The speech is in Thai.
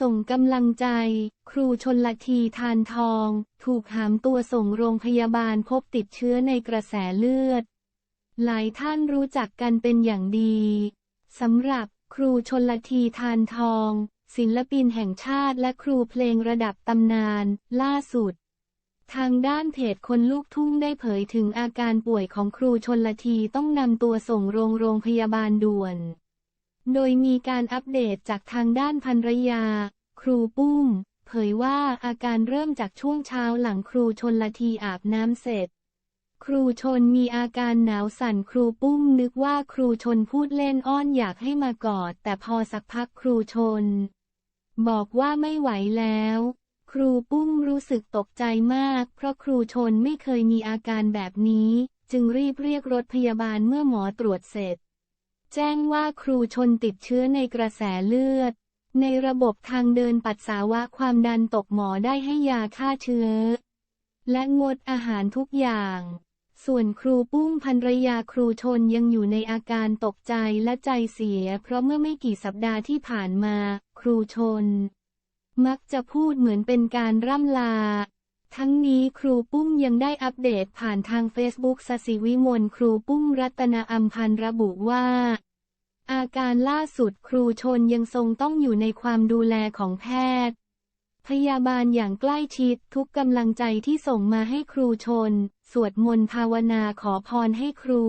ส่งกำลังใจ ครูชนละทีทานทอง ถูกหามตัวส่งโรงพยาบาลพบติดเชื้อในกระแสเลือด หลายท่านรู้จักกันเป็นอย่างดีสำหรับครูชนละทีทานทอง ศิลปินแห่งชาติและครูเพลงระดับตำนาน ล่าสุด ทางด้านเพจคนลูกทุ่งได้เผยถึงอาการป่วยของครูชนละทีต้องนำตัวส่งโรงโรงพยาบาลด่วน โดยมีการอัปเดตจากทางด้านภรรยา ครูปุ้ม เผยว่าอาการเริ่มจากช่วงเช้าหลังครูชนละทีอาบน้ำเสร็จ ครูชนมีอาการหนาวสั่นครูปุ้มนึกว่าครูชนพูดเล่นอ้อนอยากให้มากอด แต่พอสักพักครูชน บอกว่าไม่ไหวแล้ว ครูปุ้มรู้สึกตกใจมาก เพราะครูชนไม่เคยมีอาการแบบนี้ จึงรีบเรียกรถพยาบาลเมื่อหมอตรวจเสร็จ แจ้งว่าครูชนติดเชื้อในกระแสเลือด ในระบบทางเดินปัสสาวะความดันตกหมอได้ให้ยาฆ่าเชื้อ และงดอาหารทุกอย่าง ส่วนครูปุ้มภรรยาครูชนยังอยู่ในอาการตกใจและใจเสีย เพราะเมื่อไม่กี่สัปดาห์ที่ผ่านมา ครูชน มักจะพูดเหมือนเป็นการร่ำลา ทั้งนี้ครูปุ้มยังได้อัปเดตผ่านทางเฟซบุ๊กสศิวิมลครูปุ้มรัตนาอัมพันธ์ระบุว่า อาการล่าสุดครูชนยังทรงต้องอยู่ในความดูแลของแพทย์ พยาบาลอย่างใกล้ชิดทุกกำลังใจที่ส่งมาให้ครูชน สวดมนต์ภาวนาขอพรให้ครู